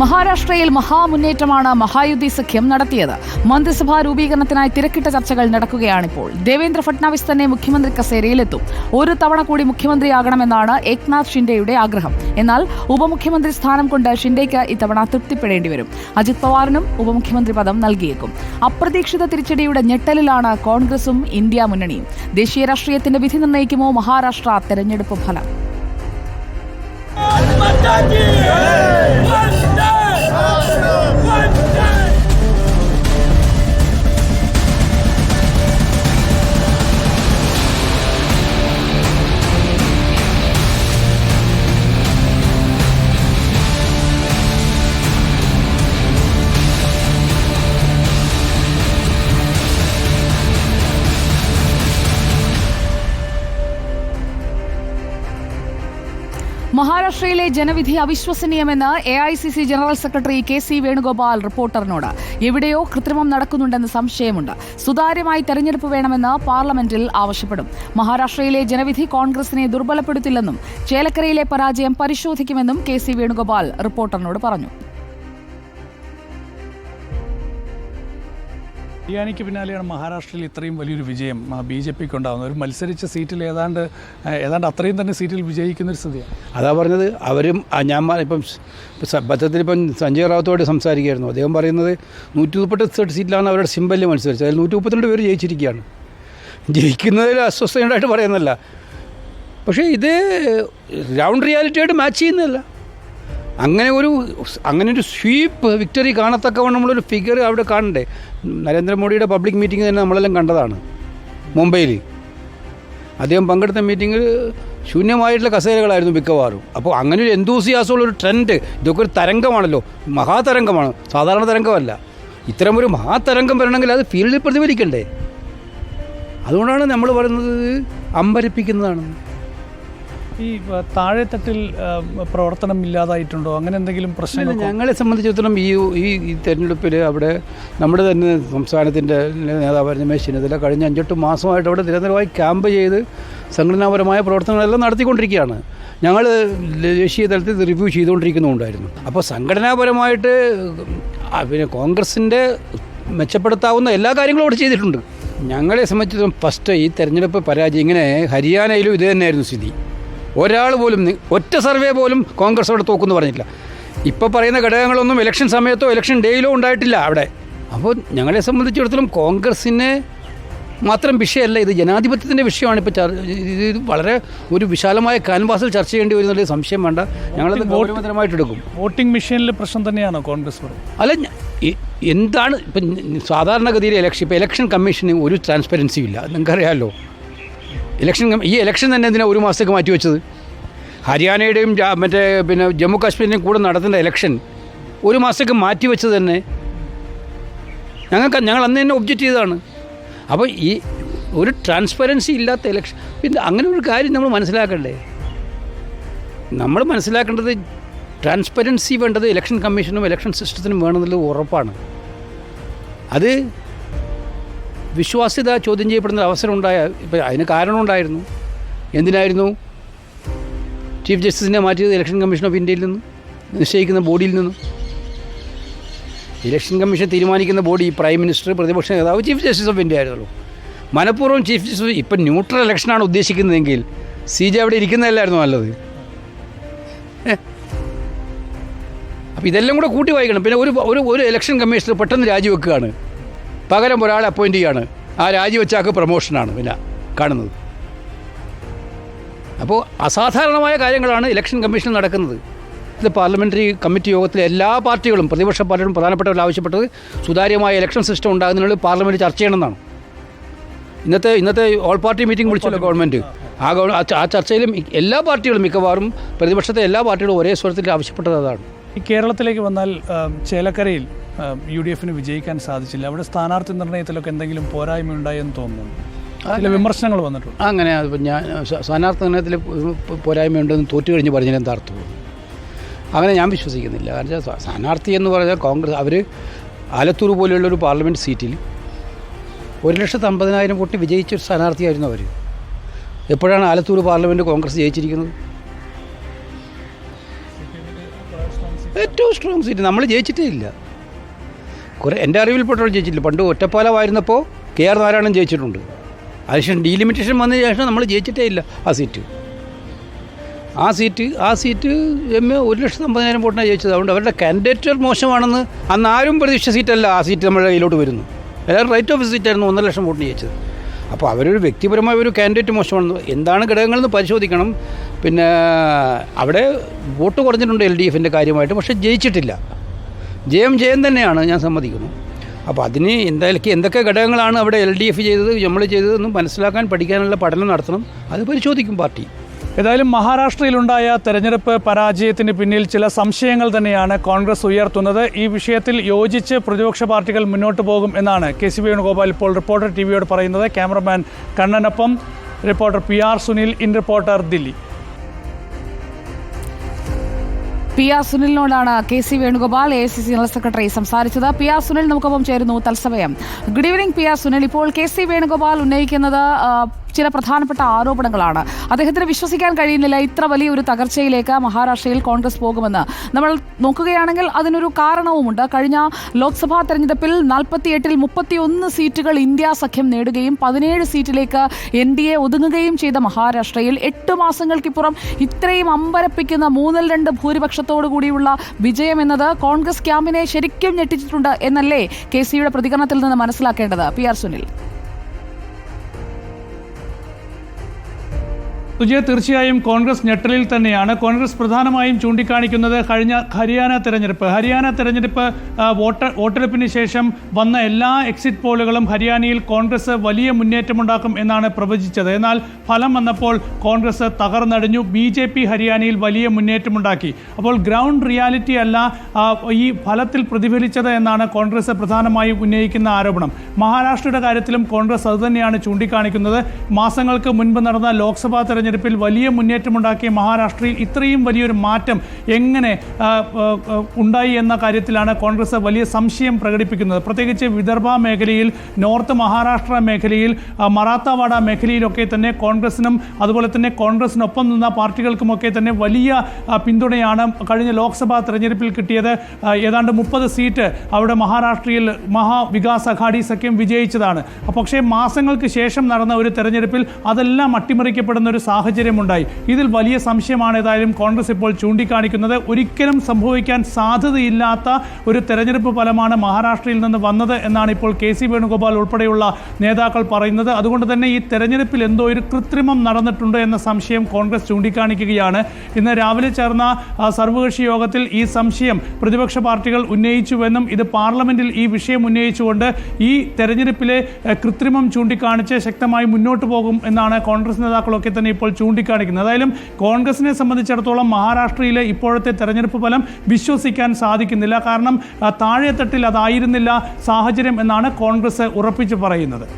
മഹാരാഷ്ട്രയിൽ മഹാമുന്നേറ്റമാണ് മഹായുദ്ധി സഖ്യം നടത്തിയത്. മന്ത്രിസഭാ രൂപീകരണത്തിനായി തിരക്കിട്ട ചർച്ചകൾ നടക്കുകയാണിപ്പോൾ. ദേവേന്ദ്ര ഫട്നാവിസ് തന്നെ മുഖ്യമന്ത്രി കസേരയിലെത്തും. ഒരു തവണ കൂടി മുഖ്യമന്ത്രിയാകണമെന്നാണ് ഏക്നാഥ് ഷിൻഡെയുടെ ആഗ്രഹം. എന്നാൽ ഉപമുഖ്യമന്ത്രി സ്ഥാനം കൊണ്ട് ഷിൻഡെയ്ക്ക് ഇത്തവണ തൃപ്തിപ്പെടേണ്ടി വരും. അജിത് പവാറിനും ഉപമുഖ്യമന്ത്രി പദം നൽകിയേക്കും. അപ്രതീക്ഷിത തിരിച്ചടിയുടെ ഞെട്ടലിലാണ് കോൺഗ്രസും ഇന്ത്യ മുന്നണിയും. ദേശീയ രാഷ്ട്രീയത്തിന്റെ വിധി നിർണയിക്കുമോ മഹാരാഷ്ട്ര തെരഞ്ഞെടുപ്പ് ഫലം? മഹാരാഷ്ട്രയിലെ ജനവിധി അവിശ്വസനീയമെന്ന് A I C C general secretary K C Venugopal റിപ്പോർട്ടറിനോട്. എവിടെയോ കൃത്രിമം നടക്കുന്നുണ്ടെന്ന് സംശയമുണ്ട്. സുതാര്യമായി തെരഞ്ഞെടുപ്പ് വേണമെന്ന് പാർലമെന്റിൽ ആവശ്യപ്പെടും. മഹാരാഷ്ട്രയിലെ ജനവിധി കോൺഗ്രസിനെ ദുർബലപ്പെടുത്തില്ലെന്നും ചേലക്കരയിലെ പരാജയം പരിശോധിക്കുമെന്നും കെ സി വേണുഗോപാൽ റിപ്പോർട്ടറിനോട് പറഞ്ഞു. ഹരിയാനയ്ക്ക് പിന്നാലെയാണ് മഹാരാഷ്ട്രയിൽ ഇത്രയും വലിയൊരു വിജയം. ബി ജെ പിക്ക് ഉണ്ടാകുന്നത് ഒരു മത്സരിച്ച സീറ്റിൽ ഏതാണ്ട് ഏതാണ്ട് അത്രയും തന്നെ സീറ്റിൽ വിജയിക്കുന്ന ഒരു സ്ഥിതിയാണ്. അതാ പറഞ്ഞത്. അവരും ഞാൻ ഇപ്പം പത്രത്തിൽ ഇപ്പം സഞ്ജയ് റാവത്തോട് സംസാരിക്കുകയായിരുന്നു. അദ്ദേഹം പറയുന്നത് നൂറ്റി മുപ്പത്തെട്ട് സീറ്റിലാണ് അവരുടെ സിമ്പലിൽ മത്സരിച്ചത്. അതിൽ നൂറ്റി മുപ്പത്തിരണ്ട് പേര് ജയിച്ചിരിക്കുകയാണ്. ജയിക്കുന്നതിൽ അസ്വസ്ഥതയുണ്ടായിട്ട് പറയുന്നല്ല പക്ഷേ ഇത് ഗ്രൗണ്ട് റിയാലിറ്റിയായിട്ട് മാച്ച് ചെയ്യുന്നതല്ല. അങ്ങനെ ഒരു അങ്ങനെ ഒരു സ്വീപ്പ് വിക്ടറി കാണത്തക്കവണ്ണം നമ്മളൊരു ഫിഗർ അവിടെ കാണണ്ടേ? നരേന്ദ്രമോദിയുടെ പബ്ലിക് മീറ്റിംഗ് തന്നെ നമ്മളെല്ലാം കണ്ടതാണ് മുംബൈയിൽ അദ്ദേഹം പങ്കെടുത്ത മീറ്റിങ്ങിൽ ശൂന്യമായിട്ടുള്ള കസേരകളായിരുന്നു മിക്കവാറും. അപ്പോൾ അങ്ങനെ ഒരു എന്തൂസിയാസമുള്ള ഒരു ട്രെൻഡ് ഇതൊക്കെ ഒരു തരംഗമാണല്ലോ. മഹാതരംഗമാണ്. സാധാരണ തരംഗമല്ല. ഇത്തരം ഒരു മഹാതരംഗം വരണമെങ്കിൽ അത് ഫീൽഡിൽ പ്രതിഫലിക്കണ്ടേ? അതുകൊണ്ടാണ് നമ്മൾ പറയുന്നത് അമ്പരപ്പിക്കുന്നതാണ്. ഈ താഴെത്തട്ടിൽ പ്രവർത്തനം ഇല്ലാതായിട്ടുണ്ടോ? അങ്ങനെ എന്തെങ്കിലും പ്രശ്നങ്ങൾ ഞങ്ങളെ സംബന്ധിച്ചിടത്തോളം ഈ ഈ തെരഞ്ഞെടുപ്പിൽ അവിടെ നമ്മുടെ തന്നെ സംസ്ഥാനത്തിന്റെ നേതാവ് രമേശ് ചെന്നിത്തല കഴിഞ്ഞ അഞ്ചെട്ട് മാസമായിട്ട് അവിടെ നിരന്തരമായി ക്യാമ്പ് ചെയ്ത് സംഘടനാപരമായ പ്രവർത്തനങ്ങളെല്ലാം നടത്തിക്കൊണ്ടിരിക്കുകയാണ്. ഞങ്ങൾ ദേശീയ തലത്തിൽ റിവ്യൂ ചെയ്തുകൊണ്ടിരിക്കുന്നുണ്ടായിരുന്നു. അപ്പോൾ സംഘടനാപരമായിട്ട് പിന്നെ കോൺഗ്രസിന്റെ മെച്ചപ്പെടുത്താവുന്ന എല്ലാ കാര്യങ്ങളും അവിടെ ചെയ്തിട്ടുണ്ട്. ഞങ്ങളെ സംബന്ധിച്ചിടത്തോളം ഫസ്റ്റ് ഈ തെരഞ്ഞെടുപ്പ് പരാജയം ഇങ്ങനെ ഹരിയാനയിലും ഇത് തന്നെയായിരുന്നു സ്ഥിതി. ഒരാൾ പോലും ഒറ്റ സർവേ പോലും കോൺഗ്രസ് അവിടെ തോക്കുമെന്ന് പറഞ്ഞില്ല ഇപ്പോൾ പറയുന്ന ഘടകങ്ങളൊന്നും ഇലക്ഷൻ സമയത്തോ ഇലക്ഷൻ ഡേയിലോ ഉണ്ടായിട്ടില്ല അവിടെ. അപ്പോൾ ഞങ്ങളെ സംബന്ധിച്ചിടത്തോളം കോൺഗ്രസ്സിന് മാത്രം വിഷയമല്ല ഇത് ജനാധിപത്യത്തിന്റെ വിഷയമാണ് ഇപ്പോൾ ഇത് വളരെ ഒരു വിശാലമായ കാൻവാസിൽ ചർച്ച ചെയ്യേണ്ടി വരുന്നുള്ള സംശയം വേണ്ട. ഞങ്ങളത് ഗൗരവതരമായിട്ട് എടുക്കും. വോട്ടിംഗ് മെഷീനിലെ പ്രശ്നം തന്നെയാണോ കോൺഗ്രസ് അല്ല എന്താണ് ഇപ്പം സാധാരണഗതിയിൽ ഇലക്ഷൻ ഇപ്പോൾ ഇലക്ഷൻ കമ്മീഷന് ഒരു ട്രാൻസ്പെറൻസി ഇല്ല. നിങ്ങൾക്കറിയാമല്ലോ ഇലക്ഷൻ ഈ ഇലക്ഷൻ തന്നെ എന്തിനാണ് ഒരു മാസത്തേക്ക് മാറ്റി വെച്ചത്? ഹരിയാനയുടെയും മറ്റേ പിന്നെ ജമ്മു കാശ്മീരിന്റെയും കൂടെ നടത്തേണ്ട ഇലക്ഷൻ ഒരു മാസത്തേക്ക് മാറ്റി വെച്ചത് തന്നെ ഞങ്ങൾക്ക് ഞങ്ങൾ അന്ന് തന്നെ ഒബ്ജക്റ്റ് ചെയ്തതാണ്. അപ്പോൾ ഈ ഒരു ട്രാൻസ്പെറൻസി ഇല്ലാത്ത ഇലക്ഷൻ പിന്നെ അങ്ങനെ ഒരു കാര്യം നമ്മൾ മനസ്സിലാക്കണ്ടേ? നമ്മൾ മനസ്സിലാക്കേണ്ടത് ട്രാൻസ്പെറൻസി വേണ്ടത് ഇലക്ഷൻ കമ്മീഷനും ഇലക്ഷൻ സിസ്റ്റത്തിനും വേണമെന്നുള്ളത് ഉറപ്പാണ്. അത് വിശ്വാസ്യത ചോദ്യം ചെയ്യപ്പെടുന്ന അവസരം ഉണ്ടായ ഇപ്പം അതിന് കാരണമുണ്ടായിരുന്നു എന്തിനായിരുന്നു? ചീഫ് ജസ്റ്റിസിനെ മാറ്റിയത് ഇലക്ഷൻ കമ്മീഷൻ ഓഫ് ഇന്ത്യയിൽ നിന്ന് നിശ്ചയിക്കുന്ന ബോഡിയിൽ നിന്ന്. ഇലക്ഷൻ കമ്മീഷൻ തീരുമാനിക്കുന്ന ബോഡി പ്രൈം മിനിസ്റ്റർ പ്രതിപക്ഷ നേതാവ് ചീഫ് ജസ്റ്റിസ് ഓഫ് ഇന്ത്യ ആയിരുന്നുള്ളൂ. മനഃപൂർവം ചീഫ് ജസ്റ്റിസ് ഇപ്പം ന്യൂട്രൽ ഇലക്ഷനാണ് ഉദ്ദേശിക്കുന്നതെങ്കിൽ സി ജെ അവിടെ ഇരിക്കുന്നതല്ലായിരുന്നു നല്ലത്? അപ്പോൾ ഇതെല്ലാം കൂടെ കൂട്ടി വായിക്കണം. പിന്നെ ഒരു ഒരു ഒരു ഇലക്ഷൻ കമ്മീഷണർ പെട്ടെന്ന് രാജിവെക്കുകയാണ്. പകരം ഒരാളെ അപ്പോയിന്റ് ചെയ്യുകയാണ് ആ രാജിവെച്ചാക്ക് പ്രൊമോഷനാണ് പിന്നെ കാണുന്നത്. അപ്പോൾ അസാധാരണമായ കാര്യങ്ങളാണ് ഇലക്ഷൻ കമ്മീഷൻ നടക്കുന്നത്. ഇത് പാർലമെന്ററി കമ്മിറ്റി യോഗത്തിലെ എല്ലാ പാർട്ടികളും പ്രതിപക്ഷ പാർട്ടികളും പ്രധാനപ്പെട്ടവർ ആവശ്യപ്പെട്ടത് സുതാര്യമായ ഇലക്ഷൻ സിസ്റ്റം ഉണ്ടാകുന്നതിനുള്ള പാർലമെന്റ് ചർച്ച ചെയ്യണമെന്നാണ്. ഇന്നത്തെ ഇന്നത്തെ ഓൾ പാർട്ടി മീറ്റിംഗ് വിളിച്ചല്ലോ ഗവൺമെന്റ് ആ ഗവൺ ആ ചർച്ചയിലും എല്ലാ പാർട്ടികളും മിക്കവാറും പ്രതിപക്ഷത്തെ എല്ലാ പാർട്ടികളും ഒരേ സ്വരത്തിൽ ആവശ്യപ്പെട്ടത് അതാണ്. ഈ കേരളത്തിലേക്ക് വന്നാൽ ചേലക്കരയിൽ യു ഡി എഫിന് വിജയിക്കാൻ സാധിച്ചില്ല. അവിടെ സ്ഥാനാർത്ഥി നിർണയത്തിലൊക്കെ എന്തെങ്കിലും പോരായ്മ ഉണ്ടായെന്ന് തോന്നുന്നു. ചില വിമർശനങ്ങൾ വന്നിട്ടുണ്ട്. അങ്ങനെ അതിപ്പോൾ ഞാൻ സ്ഥാനാർത്ഥി സ്ഥാനാർത്ഥി നിർണയത്തിൽ പോരായ്മയുണ്ടെന്ന് തോറ്റു കഴിഞ്ഞ് പറഞ്ഞാൽ എന്താ അർത്ഥം അങ്ങനെ ഞാൻ വിശ്വസിക്കുന്നില്ല. കാരണം സ്ഥാനാർത്ഥി എന്ന് പറഞ്ഞാൽ കോൺഗ്രസ് അവർ ആലത്തൂർ പോലെയുള്ള ഒരു പാർലമെന്റ് സീറ്റിൽ ഒരു ലക്ഷത്തി അമ്പതിനായിരം വോട്ട് വിജയിച്ച ഒരു സ്ഥാനാർത്ഥിയായിരുന്നു അവർ എപ്പോഴാണ് ആലത്തൂർ പാർലമെന്റ് കോൺഗ്രസ് ജയിച്ചിരിക്കുന്നത്? ഏറ്റവും സ്ട്രോങ് സീറ്റ് നമ്മൾ ജയിച്ചിട്ടേ ഇല്ല. കുറേ എന്റെ അറിവിൽപ്പെട്ടവർ ജയിച്ചിട്ടില്ല. പണ്ട് ഒറ്റപ്പാലമായിരുന്നപ്പോൾ കെ ആർ നാരായണൻ ജയിച്ചിട്ടുണ്ട്. അതിനുശേഷം ഡീലിമിറ്റേഷൻ വന്നതിന് ശേഷം നമ്മൾ ജയിച്ചിട്ടേ ഇല്ല ആ സീറ്റ് ആ സീറ്റ് ആ സീറ്റ് എം എ ഒരു ലക്ഷത്തി അമ്പതിനായിരം വോട്ടിനാണ് ജയിച്ചത്. അതുകൊണ്ട് അവരുടെ കാൻഡിഡേറ്റ് മോശമാണെന്ന് അന്ന് ആരും പ്രതീക്ഷിച്ച സീറ്റല്ല ആ സീറ്റ് നമ്മുടെ കയ്യിലോട്ട് വരുന്നു എല്ലാവരും റൈറ്റ് ഓഫ് സീറ്റായിരുന്നു ഒന്നര ലക്ഷം വോട്ടിന് ജയിച്ചത്. അപ്പോൾ അവരൊരു വ്യക്തിപരമായ ഒരു കാൻഡിഡേറ്റ് മോശമാണെന്ന് എന്താണ് ഘടകങ്ങളെന്ന് പരിശോധിക്കണം. പിന്നെ അവിടെ വോട്ട് കുറഞ്ഞിട്ടുണ്ട് എൽ ഡി എഫിന്റെ കാര്യമായിട്ട് പക്ഷേ ജയിച്ചിട്ടില്ല. ജയം ജയം തന്നെയാണ് ഞാൻ സമ്മതിക്കുന്നു. അപ്പോൾ അതിന് എന്തായാലും എന്തൊക്കെ ഘടകങ്ങളാണ് അവിടെ എൽ ഡി എഫ് ചെയ്തത് നമ്മൾ ചെയ്തതെന്ന് മനസ്സിലാക്കാൻ പഠിക്കാനുള്ള പഠനം നടത്തണം. അത് പരിശോധിക്കും പാർട്ടി. ഏതായാലും മഹാരാഷ്ട്രയിലുണ്ടായ തെരഞ്ഞെടുപ്പ് പരാജയത്തിന് പിന്നിൽ ചില സംശയങ്ങൾ തന്നെയാണ് കോൺഗ്രസ് ഉയർത്തുന്നത്. ഈ വിഷയത്തിൽ യോജിച്ച് പ്രതിപക്ഷ പാർട്ടികൾ മുന്നോട്ട് പോകും എന്നാണ് കെ സി വേണുഗോപാൽ ഇപ്പോൾ റിപ്പോർട്ടർ ടി വിയോട് പറയുന്നത്. Cameraman കണ്ണനൊപ്പം reporter P R Sunil in reporter Delhi. P R സുനിലിനോടാണ് K C Venugopal A C C general secretary സംസാരിച്ചത്. പി ആർ സുനിൽ നമുക്കൊപ്പം ചേരുന്നു തത്സമയം. Good evening P R Sunil. ഇപ്പോൾ കെ സി വേണുഗോപാൽ ഉന്നയിക്കുന്നത് ചില പ്രധാനപ്പെട്ട ആരോപണങ്ങളാണ്. അദ്ദേഹത്തിന് വിശ്വസിക്കാൻ കഴിയുന്നില്ല. ഇത്ര വലിയ ഒരു തകർച്ചയിലേക്ക് മഹാരാഷ്ട്രയിൽ കോൺഗ്രസ് പോകുമെന്ന്. നമ്മൾ നോക്കുകയാണെങ്കിൽ അതിനൊരു കാരണവുമുണ്ട്. കഴിഞ്ഞ ലോക്സഭാ തെരഞ്ഞെടുപ്പിൽ നാൽപ്പത്തിയെട്ടിൽ മുപ്പത്തിയൊന്ന് സീറ്റുകൾ ഇന്ത്യ സഖ്യം നേടുകയും പതിനേഴ് സീറ്റിലേക്ക് എൻ ഡി എ ഒതുങ്ങുകയും ചെയ്ത മഹാരാഷ്ട്രയിൽ എട്ട് മാസങ്ങൾക്കിപ്പുറം ഇത്രയും അമ്പരപ്പിക്കുന്ന മൂന്നിൽ രണ്ട് ഭൂരിപക്ഷത്തോടു കൂടിയുള്ള വിജയം എന്നത് കോൺഗ്രസ് ക്യാമ്പിനെ ശരിക്കും ഞെട്ടിച്ചിട്ടുണ്ട് എന്നല്ലേ കെ സിയുടെ പ്രതികരണത്തിൽ നിന്ന് മനസ്സിലാക്കേണ്ടത്. P R Sunil. സുജയ തീർച്ചയായും കോൺഗ്രസ് ഞെട്ടലിൽ തന്നെയാണ്. കോൺഗ്രസ് പ്രധാനമായും ചൂണ്ടിക്കാണിക്കുന്നത് കഴിഞ്ഞ ഹരിയാന തെരഞ്ഞെടുപ്പ്. ഹരിയാന തെരഞ്ഞെടുപ്പ് വോട്ട് വോട്ടെടുപ്പിന് ശേഷം വന്ന എല്ലാ എക്സിറ്റ് പോളുകളും ഹരിയാനയിൽ കോൺഗ്രസ് വലിയ മുന്നേറ്റമുണ്ടാക്കും എന്നാണ് പ്രവചിച്ചത്. എന്നാൽ ഫലം വന്നപ്പോൾ കോൺഗ്രസ് തകർന്നടിഞ്ഞു. ബി ജെ പി ഹരിയാനയിൽ വലിയ മുന്നേറ്റമുണ്ടാക്കി. അപ്പോൾ ഗ്രൗണ്ട് റിയാലിറ്റി അല്ല ഈ ഫലത്തിൽ പ്രതിഫലിച്ചത് എന്നാണ് കോൺഗ്രസ് പ്രധാനമായും ഉന്നയിക്കുന്ന ആരോപണം. മഹാരാഷ്ട്രയുടെ കാര്യത്തിലും കോൺഗ്രസ് അതുതന്നെയാണ് ചൂണ്ടിക്കാണിക്കുന്നത്. മാസങ്ങൾക്ക് മുൻപ് നടന്ന ലോക്സഭാ തെരഞ്ഞെടുപ്പിൽ വലിയ മുന്നേറ്റമുണ്ടാക്കിയ മഹാരാഷ്ട്രയിൽ ഇത്രയും വലിയൊരു മാറ്റം എങ്ങനെ ഉണ്ടായി എന്ന കാര്യത്തിലാണ് കോൺഗ്രസ് വലിയ സംശയം പ്രകടിപ്പിക്കുന്നത്. പ്രത്യേകിച്ച് വിദർഭ മേഖലയിൽ നോർത്ത് മഹാരാഷ്ട്ര മേഖലയിൽ മറാത്തവാഡ മേഖലയിലൊക്കെ തന്നെ കോൺഗ്രസിനും അതുപോലെ തന്നെ കോൺഗ്രസിനൊപ്പം നിന്ന പാർട്ടികൾക്കുമൊക്കെ തന്നെ വലിയ പിന്തുണയാണ് കഴിഞ്ഞ ലോക്സഭാ തെരഞ്ഞെടുപ്പിൽ കിട്ടിയത്. ഏതാണ്ട് മുപ്പത് സീറ്റ് അവിടെ മഹാരാഷ്ട്രയിൽ മഹാവികാസ് അഘാടി സഖ്യം വിജയിച്ചതാണ്. പക്ഷേ മാസങ്ങൾക്ക് ശേഷം നടന്ന ഒരു തെരഞ്ഞെടുപ്പിൽ അതെല്ലാം അട്ടിമറിക്കപ്പെടുന്ന ഒരു സാഹചര്യമുണ്ടായി. ഇതിൽ വലിയ സംശയമാണ് ഏതായാലും കോൺഗ്രസ് ഇപ്പോൾ ചൂണ്ടിക്കാണിക്കുന്നത്. ഒരിക്കലും സംഭവിക്കാൻ സാധ്യതയില്ലാത്ത ഒരു തെരഞ്ഞെടുപ്പ് ഫലമാണ് മഹാരാഷ്ട്രയിൽ നിന്ന് വന്നത് എന്നാണ് ഇപ്പോൾ കെ സി വേണുഗോപാൽ ഉൾപ്പെടെയുള്ള നേതാക്കൾ പറയുന്നത്. അതുകൊണ്ട് തന്നെ ഈ തെരഞ്ഞെടുപ്പിൽ എന്തോ ഒരു കൃത്രിമം നടന്നിട്ടുണ്ട് എന്ന സംശയം കോൺഗ്രസ് ചൂണ്ടിക്കാണിക്കുകയാണ്. ഇന്ന് രാവിലെ ചേർന്ന സർവകക്ഷി യോഗത്തിൽ ഈ സംശയം പ്രതിപക്ഷ പാർട്ടികൾ ഉന്നയിച്ചുവെന്നും ഇത് പാർലമെന്റിൽ ഈ വിഷയം ഉന്നയിച്ചുകൊണ്ട് ഈ തെരഞ്ഞെടുപ്പിലെ കൃത്രിമം ചൂണ്ടിക്കാണിച്ച് ശക്തമായി മുന്നോട്ട് പോകും എന്നാണ് കോൺഗ്രസ് നേതാക്കളൊക്കെ തന്നെ ഇപ്പോൾ ചൂണ്ടിക്കാണിക്കുന്നത്. ഏതായാലും കോൺഗ്രസിനെ സംബന്ധിച്ചിടത്തോളം മഹാരാഷ്ട്രയിലെ ഇപ്പോഴത്തെ തെരഞ്ഞെടുപ്പ് ഫലം വിശ്വസിക്കാൻ സാധിക്കുന്നില്ല. കാരണം താഴെത്തട്ടിൽ അതായിരുന്നില്ല സാഹചര്യം എന്നാണ് കോൺഗ്രസ് ഉറപ്പിച്ചു പറയുന്നത്.